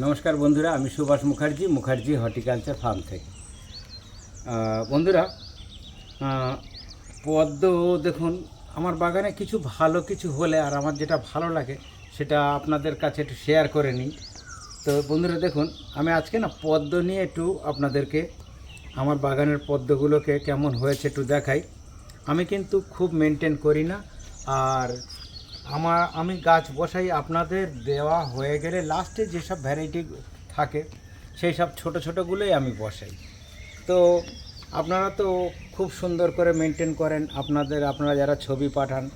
নমস্কার বন্ধুরা, আমি সুভাষ মুখার্জি মুখার্জি হর্টিকালচার ফার্ম থেকে। বন্ধুরা পদ্ম, দেখুন, আমার বাগানে কিছু ভালো কিছু হলে আর আমার যেটা ভালো লাগে, সেটা আপনাদের কাছে একটু শেয়ার করে নিই। তো বন্ধুরা, দেখুন, আমি আজকে না পদ্ম নিয়ে একটু আপনাদেরকে, আমার বাগানের পদ্মগুলোকে কেমন হয়েছে একটু দেখাই। আমি কিন্তু খুব মেনটেন করি না, আর আমার, আমি গাছ বসাই, আপনাদের দেওয়া হয়ে গেলে লাস্টে যেসব ভ্যারাইটি থাকে, সেই সব ছোটো ছোটোগুলোই আমি বসাই। তো আপনারা তো খুব সুন্দর করে মেনটেন করেন, আপনাদের, আপনারা যারা ছবি পাঠান,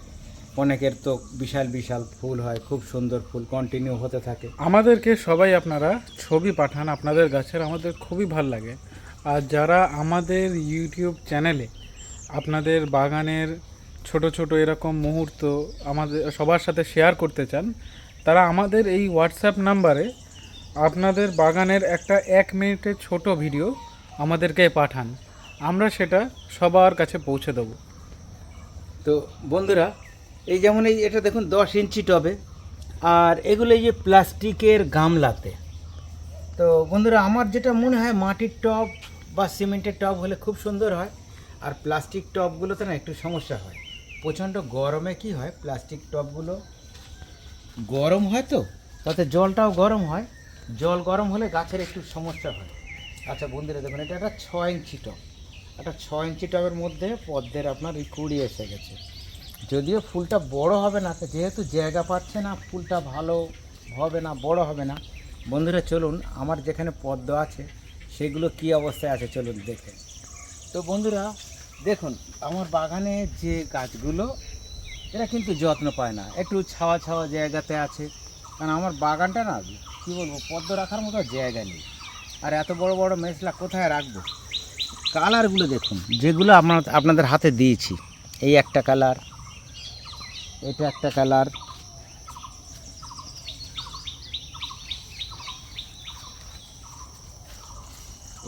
অনেকের তো বিশাল বিশাল ফুল হয়, খুব সুন্দর ফুল কন্টিনিউ হতে থাকে। আমাদেরকে সবাই আপনারা ছবি পাঠান, আপনাদের গাছের, আমাদের খুবই ভালো লাগে। আর যারা আমাদের ইউটিউব চ্যানেলে আপনাদের বাগানের ছোট ছোট এরকম মুহূর্ত আমাদের, সবার সাথে শেয়ার করতে চান, তারা আমাদের এই হোয়াটসঅ্যাপ নাম্বারে আপনাদের বাগানের একটা এক মিনিটের ছোট ভিডিও আমাদেরকে পাঠান। আমরা সেটা সবার কাছে পৌঁছে দেবো। তো বন্ধুরা, এই যেমন এই, এটা দেখুন দশ ইঞ্চি টবে, আর এগুলো এই যে প্লাস্টিকের গামলাতে। তো বন্ধুরা, আমার যেটা মনে হয় মাটির টব বা সিমেন্টের টব হলে খুব সুন্দর হয়, আর প্লাস্টিক টবগুলোতে না একটু সমস্যা হয়। প্রচণ্ড গরমে কি হয়? প্লাস্টিক টবগুলো? গরম হয় তো। তাতে জলটাও গরম হয়। জল গরম হলে গাছের একটু সমস্যা হয়। আচ্ছা বন্ধুরা দেখুন এটা একটা ছ ইঞ্চি টব। একটা ছ ইঞ্চি টবের মধ্যে পদ্মের আপনার এই কুড়ি এসে গেছে। যদিও ফুলটা বড় হবে না যেহেতু জায়গা পাচ্ছে না ফুলটা ভালো হবে না বড় হবে না। বন্ধুরা চলুন আমার যেখানে পদ্ম আছে সেগুলো কি অবস্থায় আছে চলুন দেখে। তো বন্ধুরা দেখুন, আমার বাগানে যে গাছগুলো, এরা কিন্তু যত্ন পায় না। একটু ছাওয়া ছাওয়া জায়গাতে আছে। কারণ আমার বাগানটা না, কী বলব, পদ্ম রাখার মতো জায়গা নেই। আর এত বড় বড় মেসলা কোথায় রাখব? কালারগুলো দেখুন, যেগুলো আপনার আপনাদের হাতে দিয়েছি। এই একটা কালার, এটা একটা কালার।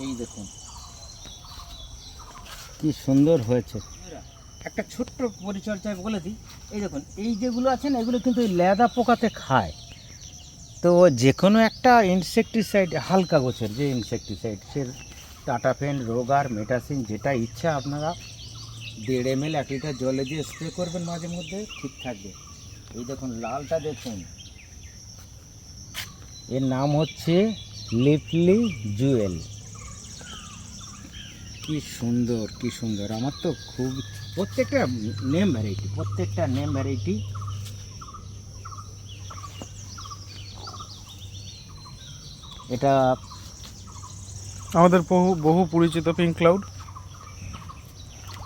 এই দেখুন। কি সুন্দর হয়েছে। একটা ছোট্ট পরিচর্যা বলে দিই। এই দেখুন, এই যেগুলো আছে না, এগুলো কিন্তু লেদা পোকাতে খায়। তো যে কোনো একটা ইনসেকটিসাইড হালকা গোছের যে ইনসেকটিসাইড সে টাটাফেন রোগার, মেটাসিন, যেটা ইচ্ছা আপনারা দেড় এম এল এক লিটার জলে দিয়ে স্প্রে করবেন মাঝে মধ্যে, ঠিক থাকবে। এই দেখুন, লালটা দেখুন। এর নাম হচ্ছে লিটলি জুয়েল। কি সুন্দর কি সুন্দর। আমার তো খুব প্রত্যেকটা নেম ভ্যারাইটি প্রত্যেকটা নেম ভ্যারাইটি এটা আমাদের বহু বহু পরিচিত পিঙ্ক ক্লাউড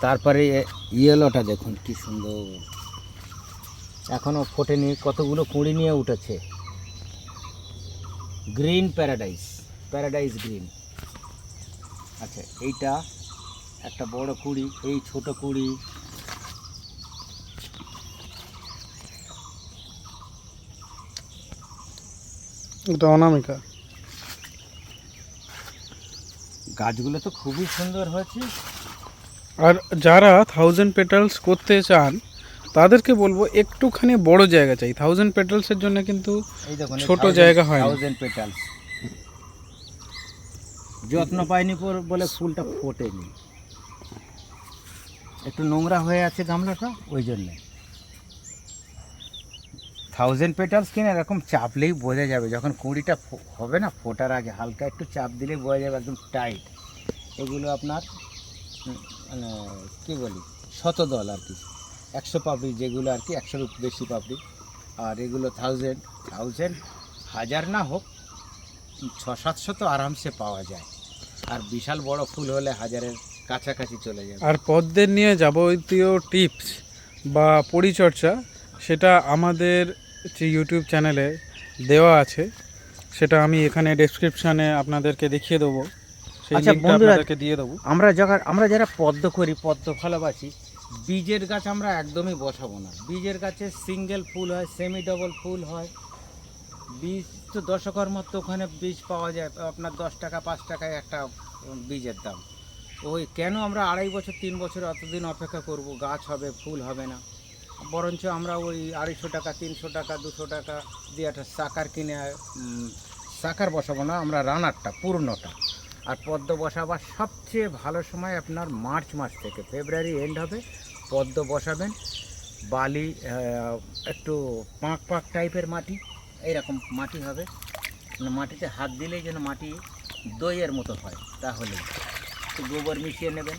তারপরে ইয়েলোটা দেখুন কি সুন্দর। এখনও ফোটেনি কতগুলো কুঁড়ি নিয়ে উঠেছে। গ্রিন প্যারাডাইস প্যারাডাইস গ্রিন আচ্ছা এইটা একটা বড় কুড়ি এই ছোট কুড়ি। এটা অনামিকা। গাছগুলো তো খুবই সুন্দর হয়েছে। আর যারা থাউজেন্ড পেটালস করতে চান তাদেরকে বলব একটুখানি বড় জায়গা চাই। থাউজেন্ড পেটালসের জন্য কিন্তু ছোট জায়গা হয় থাউজেন্ড পেটালস যত্ন পায়নি বলে ফুলটা ফোটেনি। একটু নোংরা হয়ে আছে গামলাটা, ওই জন্যে। থাউজেন্ড পেটালস কিনে এরকম চাপলেই বোঝা যাবে, যখন কুঁড়িটা হবে না ফোটার আগে, হালকা একটু চাপ দিলেই বোঝা যাবে একদম টাইট এগুলো আপনার মানে কী বলি, শতদল আর কি। একশো পাপড়ি যেগুলো আর কি, একশোর বেশি পাপড়ি। আর এগুলো থাউজেন্ড থাউজেন্ড হাজার না হোক ছ সাতশো তো আরামসে পাওয়া যায়। আর বিশাল বড় ফুল হলে হাজারের কাছাকাছি চলে যাবে। আর পদ্মের নিয়ে যাবতীয় টিপস বা পরিচর্যা সেটা আমাদের যে ইউটিউব চ্যানেলে দেওয়া আছে সেটা আমি এখানে ডেসক্রিপশানে আপনাদেরকে দেখিয়ে দেবো। আচ্ছা, বন্ধুরা- আপনাদেরকে দিয়ে দেবো। আমরা যখন আমরা যারা পদ্ম করি পদ্ম ভালোবাসি বীজের গাছ আমরা একদমই বসাবো না। বীজের গাছে সিঙ্গেল ফুল হয় সেমি ডবল ফুল হয় বীজ তো দশকর মতো ওখানে বীজ পাওয়া যায়, আপনার দশ টাকা, পাঁচ টাকায় একটা বীজের দাম। ওই কেন আমরা আড়াই বছর, তিন বছর অতদিন অপেক্ষা করব? গাছ হবে, ফুল হবে না। বরঞ্চ আমরা ওই আড়াইশো টাকা, তিনশো টাকা, দুশো টাকা দিয়ে একটা সাকার কিনে চাকার বসাবো না, আমরা রানারটা, পূর্ণটা। আর পদ্ম বসাবার সবচেয়ে ভালো সময় আপনার মার্চ মাস থেকে। ফেব্রুয়ারি এন্ড হবে, পদ্ম বসাবেন, বালি একটু পাঁক পাঁক টাইপের মাটি। এইরকম মাটি হবে। মানে মাটিতে হাত দিলেই যেন মাটি দইয়ের মতো হয় তাহলে গোবর মিশিয়ে নেবেন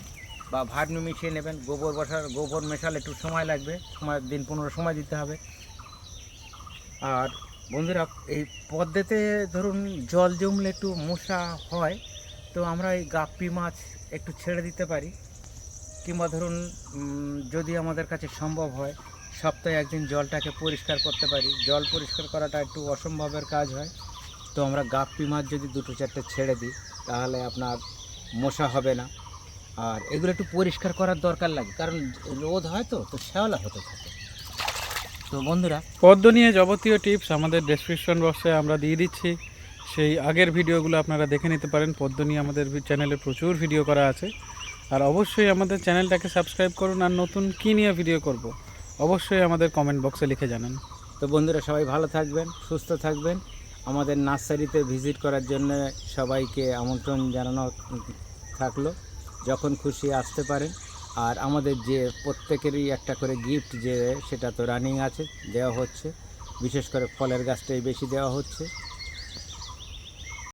বা ভার্মি মিশিয়ে নেবেন। গোবর বসার, গোবর মেশালে একটু সময় লাগবে, সময়, দিন পনেরো সময় দিতে হবে। আর বন্ধুরা, এই পদ্মেতে ধরুন জল জমলে একটু মশা হয়, তো আমরা এই গাপ্পি মাছ একটু ছেড়ে দিতে পারি। কিংবা ধরুন যদি আমাদের কাছে সম্ভব হয় সপ্তাহে একদিন জলটাকে পরিষ্কার করতে পারি। জল পরিষ্কার করাটা একটু অসম্ভবের কাজ হয়। তো আমরা গাপ্পি মাছ যদি দুটো চারটে ছেড়ে দিই, তাহলে আপনার মশা হবে না। আর এগুলো একটু পরিষ্কার করার দরকার লাগে, কারণ রোদ হয় তো তো শ্যাওলা হতে থাকে। তো বন্ধুরা, পদ্ম নিয়ে যাবতীয় টিপস আমাদের ডেসক্রিপশন বক্সে আমরা দিয়ে দিচ্ছি। সেই আগের ভিডিওগুলো আপনারা দেখে নিতে পারেন। পদ্ম নিয়ে আমাদের চ্যানেলে প্রচুর ভিডিও করা আছে। আর অবশ্যই আমাদের চ্যানেলটাকে সাবস্ক্রাইব করুন। আর নতুন কী নিয়ে ভিডিও করব? অবশ্যই আমাদের কমেন্ট বক্সে লিখে জানান। তো বন্ধুরা, সবাই ভালো থাকবেন, সুস্থ থাকবেন। আমাদের নার্সারিতে ভিজিট করার জন্য সবাইকে আমন্ত্রণ জানানো থাকল। যখন খুশি আসতে পারেন। আর আমাদের যে প্রত্যেকেরই একটা করে গিফট যে, সেটা তো রানিং আছে, দেওয়া হচ্ছে। বিশেষ করে ফলের গাছটাই বেশি দেওয়া হচ্ছে।